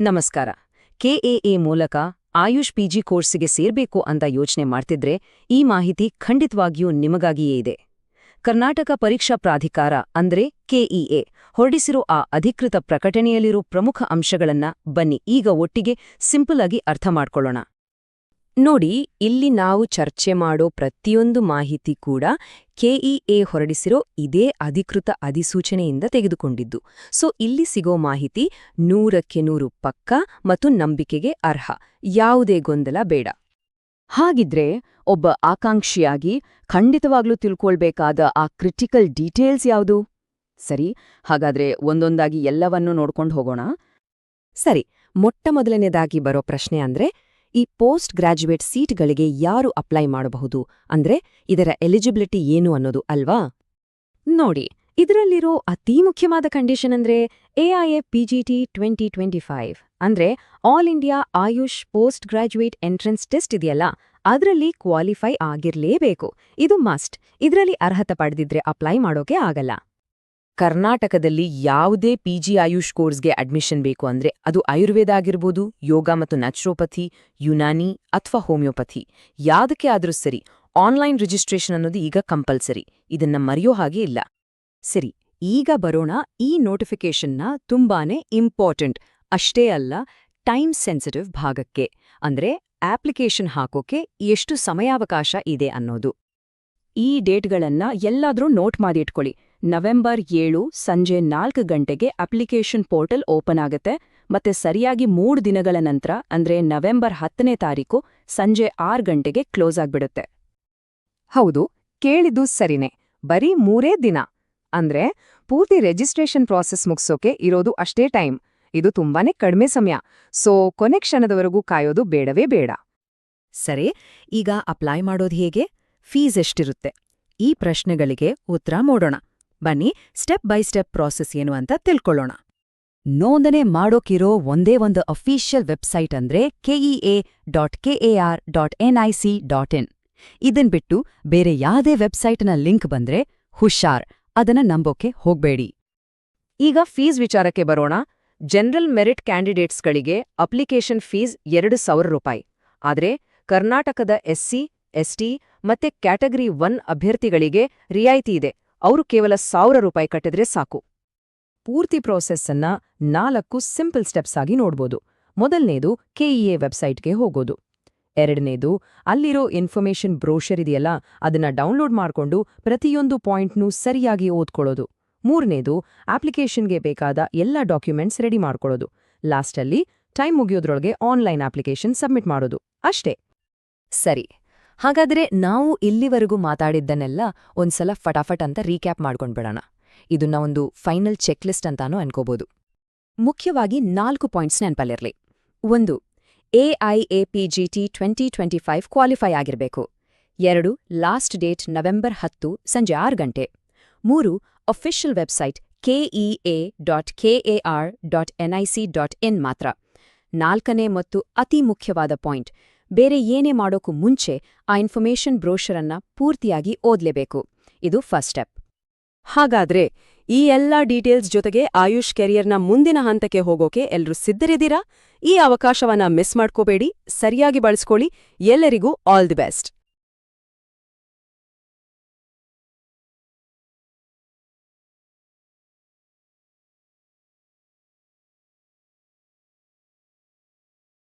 ನಮಸ್ಕಾರ. ಕೆಎಎ ಮೂಲಕ ಆಯುಷ್ ಪಿಜಿ ಕೋರ್ಸ್ಗೆ ಸೇರ್ಬೇಕು ಅಂತ ಯೋಚನೆ ಮಾಡ್ತಿದ್ರೆ ಈ ಮಾಹಿತಿ ಖಂಡಿತವಾಗಿಯೂ ನಿಮಗಾಗಿಯೇ ಇದೆ. ಕರ್ನಾಟಕ ಪರೀಕ್ಷಾ ಪ್ರಾಧಿಕಾರ ಅಂದ್ರೆ ಕೆಇಎ ಹೊರಡಿಸಿರೋ ಆ ಅಧಿಕೃತ ಪ್ರಕಟಣೆಯಲ್ಲಿರೋ ಪ್ರಮುಖ ಅಂಶಗಳನ್ನ ಬನ್ನಿ. ಈಗ ಒಟ್ಟಿಗೆ ಸಿಂಪಲ್ ಆಗಿ ಅರ್ಥ ಮಾಡ್ಕೊಳ್ಳೋಣ. ನೋಡಿ, ಇಲ್ಲಿ ನಾವು ಚರ್ಚೆ ಮಾಡೋ ಪ್ರತಿಯೊಂದು ಮಾಹಿತಿ ಕೂಡ ಕೆಇಎ ಹೊರಡಿಸಿರೋ ಇದೇ ಅಧಿಕೃತ ಅಧಿಸೂಚನೆಯಿಂದ ತೆಗೆದುಕೊಂಡಿದ್ದು. ಸೊ, ಇಲ್ಲಿ ಸಿಗೋ ಮಾಹಿತಿ ನೂರಕ್ಕೆ ನೂರು ಪಕ್ಕ ಮತ್ತು ನಂಬಿಕೆಗೆ ಅರ್ಹ. ಯಾವುದೇ ಗೊಂದಲ ಬೇಡ. ಹಾಗಿದ್ರೆ, ಒಬ್ಬ ಆಕಾಂಕ್ಷಿಯಾಗಿ ಖಂಡಿತವಾಗ್ಲೂ ತಿಳ್ಕೊಳ್ಬೇಕಾದ ಆ ಕ್ರಿಟಿಕಲ್ ಡೀಟೇಲ್ಸ್ ಯಾವುದು? ಸರಿ, ಹಾಗಾದ್ರೆ ಒಂದೊಂದಾಗಿ ಎಲ್ಲವನ್ನೂ ನೋಡ್ಕೊಂಡು ಹೋಗೋಣ. ಸರಿ, ಮೊಟ್ಟ ಮೊದಲನೇದಾಗಿ ಬರೋ ಪ್ರಶ್ನೆ ಅಂದ್ರೆ ಈ ಪೋಸ್ಟ್ ಗ್ರಾಜ್ಯುಯೇಟ್ ಸೀಟ್ಗಳಿಗೆ ಯಾರು ಅಪ್ಲೈ ಮಾಡಬಹುದು? ಅಂದ್ರೆ ಇದರ ಎಲಿಜಿಬಿಲಿಟಿ ಏನು ಅನ್ನೋದು ಅಲ್ವಾ? ನೋಡಿ, ಇದರಲ್ಲಿರೋ ಅತೀ ಮುಖ್ಯವಾದ ಕಂಡೀಷನ್ ಅಂದ್ರೆ AIA PGT twenty twenty five. ಅಂದ್ರೆ all India Ayush post graduate entrance test ಇದೆಯಲ್ಲ, ಅದರಲ್ಲಿ ಕ್ವಾಲಿಫೈ ಆಗಿರ್ಲೇಬೇಕು. ಇದು ಮಸ್ಟ್. ಇದರಲ್ಲಿ ಅರ್ಹತೆ ಪಡೆದಿದ್ರೆ ಅಪ್ಲೈ ಮಾಡೋಕೆ ಆಗಲ್ಲ. ಕರ್ನಾಟಕದಲ್ಲಿ ಯಾವುದೇ ಪಿಜಿ ಆಯುಷ್ ಕೋರ್ಸ್ಗೆ ಅಡ್ಮಿಷನ್ ಬೇಕು ಅಂದ್ರೆ ಅದು ಆಯುರ್ವೇದ ಆಗಿರ್ಬೋದು, ಯೋಗ ಮತ್ತು ನ್ಯಾಚುರೋಪಥಿ ಯುನಾನಿ ಅಥವಾ ಹೋಮಿಯೋಪಥಿ ಯಾವುದಕ್ಕೆ ಆದರೂ ಸರಿ ಆನ್ಲೈನ್ ರಿಜಿಸ್ಟ್ರೇಷನ್ ಅನ್ನೋದು ಈಗ ಕಂಪಲ್ಸರಿ ಇದನ್ನ ಮರೆಯೋ ಹಾಗೆ ಇಲ್ಲ. ಸರಿ, ಈಗ ಬರೋಣ ಈ ನೋಟಿಫಿಕೇಷನ್ನ ತುಂಬಾನೇ ಇಂಪಾರ್ಟೆಂಟ್ ಅಷ್ಟೇ ಅಲ್ಲ ಟೈಮ್ ಸೆನ್ಸಿಟಿವ್ ಭಾಗಕ್ಕೆ. ಅಂದ್ರೆ ಆಪ್ಲಿಕೇಶನ್ ಹಾಕೋಕೆ ಎಷ್ಟು ಸಮಯಾವಕಾಶ ಇದೆ ಅನ್ನೋದು. ಈ ಡೇಟ್ಗಳನ್ನ ಎಲ್ಲಾದ್ರೂ ನೋಟ್ ಮಾಡಿಟ್ಕೊಳ್ಳಿ ನವೆಂಬರ್ ಏಳು ಸಂಜೆ ನಾಲ್ಕು ಗಂಟೆಗೆ ಅಪ್ಲಿಕೇಶನ್ ಪೋರ್ಟಲ್ ಓಪನ್ ಆಗುತ್ತೆ. ಮತ್ತೆ ಸರಿಯಾಗಿ ಮೂರು ದಿನಗಳ ನಂತರ, ಅಂದ್ರೆ ನವೆಂಬರ್ ಹತ್ತನೇ ತಾರೀಕು ಸಂಜೆ ಆರು ಗಂಟೆಗೆ ಕ್ಲೋಸ್ ಆಗ್ಬಿಡುತ್ತೆ. ಹೌದು, ಕೇಳಿದ್ದು ಸರಿನೇ. ಬರೀ ಮೂರೇ ದಿನ. ಅಂದ್ರೆ ಪೂರ್ತಿ ರಿಜಿಸ್ಟ್ರೇಷನ್ ಪ್ರಾಸೆಸ್ ಮುಗಿಸೋಕೆ ಇರೋದು ಅಷ್ಟೇ ಟೈಮ್. ಇದು ತುಂಬಾನೇ ಕಡಿಮೆ ಸಮಯ. ಸೋ, ಕೊನೆ ಕ್ಷಣದವರೆಗೂ ಕಾಯೋದು ಬೇಡವೇ ಬೇಡ. ಸರಿ, ಈಗ ಅಪ್ಲೈ ಮಾಡೋದು ಹೇಗೆ? ಫೀಸ್ ಎಷ್ಟಿರುತ್ತೆ? ಈ ಪ್ರಶ್ನೆಗಳಿಗೆ ಉತ್ತರ ಮಾಡೋಣ. ಬನ್ನಿ ಸ್ಟೆಪ್ ಬೈ ಸ್ಟೆಪ್ ಪ್ರಾಸೆಸ್ ಏನು ಅಂತ ತಿಳ್ಕೊಳ್ಳೋಣ. ನೋಂದನೆ ಮಾಡೋಕಿರೋ ಒಂದೇ ಒಂದು ಅಫಿಷಿಯಲ್ ವೆಬ್ಸೈಟ್ ಅಂದ್ರೆ A dot KAR dot NIC dot in ಇದನ್ ಬಿಟ್ಟು ಬೇರೆ ಯಾವ್ದೇ ವೆಬ್ಸೈಟ್ನ ಲಿಂಕ್ ಬಂದ್ರೆ ಹುಷಾರ್, ಅದನ್ನ ನಂಬೋಕೆ ಹೋಗ್ಬೇಡಿ. ಈಗ ಫೀಸ್ ವಿಚಾರಕ್ಕೆ ಬರೋಣ. ಜನರಲ್ ಮೆರಿಟ್ ಕ್ಯಾಂಡಿಡೇಟ್ಸ್ಗಳಿಗೆ ಅಪ್ಲಿಕೇಶನ್ ಫೀಸ್ ಎರಡು ಸಾವಿರ ರೂಪಾಯಿ. ಆದರೆ ಕರ್ನಾಟಕದ ಎಸ್ಸಿ ಎಸ್ಟಿ ಮತ್ತೆ ಕ್ಯಾಟಗರಿ ಒನ್ ಅಭ್ಯರ್ಥಿಗಳಿಗೆ ರಿಯಾಯಿತಿ ಇದೆ. ಅವರು ಕೇವಲ ಸಾವಿರ ರೂಪಾಯಿ ಕಟ್ಟಿದ್ರೆ ಸಾಕು. ಪೂರ್ತಿ ಪ್ರೋಸೆಸ್ಸನ್ನ ನಾಲ್ಕು ಸಿಂಪಲ್ ಸ್ಟೆಪ್ಸ್ ಆಗಿ ನೋಡ್ಬೋದು. ಮೊದಲನೇದು ಕೆಇಎ ವೆಬ್ಸೈಟ್ಗೆ ಹೋಗೋದು. ಎರಡನೇದು ಅಲ್ಲಿರೋ ಇನ್ಫಾರ್ಮೇಷನ್ ಬ್ರೋಷರ್ ಇದೆಯಲ್ಲ, ಅದನ್ನ ಡೌನ್ಲೋಡ್ ಮಾಡ್ಕೊಂಡು ಪ್ರತಿಯೊಂದು ಪಾಯಿಂಟ್ನೂ ಸರಿಯಾಗಿ ಓದ್ಕೊಳ್ಳೋದು. ಮೂರನೇದು ಅಪ್ಲಿಕೇಶನ್ಗೆ ಬೇಕಾದ ಎಲ್ಲ ಡಾಕ್ಯುಮೆಂಟ್ಸ್ ರೆಡಿ ಮಾಡ್ಕೊಳ್ಳೋದು. ಲಾಸ್ಟಲ್ಲಿ ಟೈಮ್ ಮುಗಿಯೋದ್ರೊಳಗೆ ಆನ್ಲೈನ್ ಅಪ್ಲಿಕೇಶನ್ ಸಬ್ಮಿಟ್ ಮಾಡೋದು. ಅಷ್ಟೇ. ಸರಿ. ಹಾಗಾದ್ರೆ ನಾವು ಇಲ್ಲಿವರೆಗೂ ಮಾತಾಡಿದ್ದನ್ನೆಲ್ಲ ಒಂದ್ಸಲ ಫಟಾಫಟ್ ಅಂತ ರೀಕ್ಯಾಪ್ ಮಾಡ್ಕೊಂಡ್ಬಿಡೋಣ ಇದನ್ನ ಒಂದು ಫೈನಲ್ ಚೆಕ್ ಲಿಸ್ಟ್ ಅಂತಾನೂ ಅನ್ಕೋಬೋದು. ಮುಖ್ಯವಾಗಿ ನಾಲ್ಕು ಪಾಯಿಂಟ್ಸ್ ನೆನಪಲ್ಲಿರಲಿ. ಒಂದು AIAPGT twenty twenty five qualify ಆಗಿರಬೇಕು. ಎರಡು ಲಾಸ್ಟ್ ಡೇಟ್ ನವೆಂಬರ್ ಹತ್ತು ಸಂಜೆ ಆರು ಗಂಟೆ. ಮೂರು official website KEA dot KAR dot NIC dot in ಮಾತ್ರ. ನಾಲ್ಕನೇ ಮತ್ತು ಅತಿ ಮುಖ್ಯವಾದ ಪಾಯಿಂಟ್ ಬೇರೆ ಏನೇ ಮಾಡೋಕ್ಕೂ ಮುಂಚೆ ಆ ಇನ್ಫಾರ್ಮೇಷನ್ ಬ್ರೋಷರನ್ನ ಪೂರ್ತಿಯಾಗಿ ಓದ್ಲೇಬೇಕು. ಇದು ಫಸ್ಟ್ ಸ್ಟೆಪ್. ಹಾಗಾದ್ರೆ ಈ ಎಲ್ಲ ಡೀಟೇಲ್ಸ್ ಜೊತೆಗೆ ಆಯುಷ್ ಕೆರಿಯರ್ನ ಮುಂದಿನ ಹಂತಕ್ಕೆ ಹೋಗೋಕೆ ಎಲ್ರೂ ಸಿದ್ಧರಿದ್ದೀರಾ? ಈ ಅವಕಾಶವನ್ನ ಮಿಸ್ ಮಾಡ್ಕೋಬೇಡಿ, ಸರಿಯಾಗಿ ಬಳಸ್ಕೊಳ್ಳಿ, ಎಲ್ಲರಿಗೂ ಆಲ್ ದಿ ಬೆಸ್ಟ್.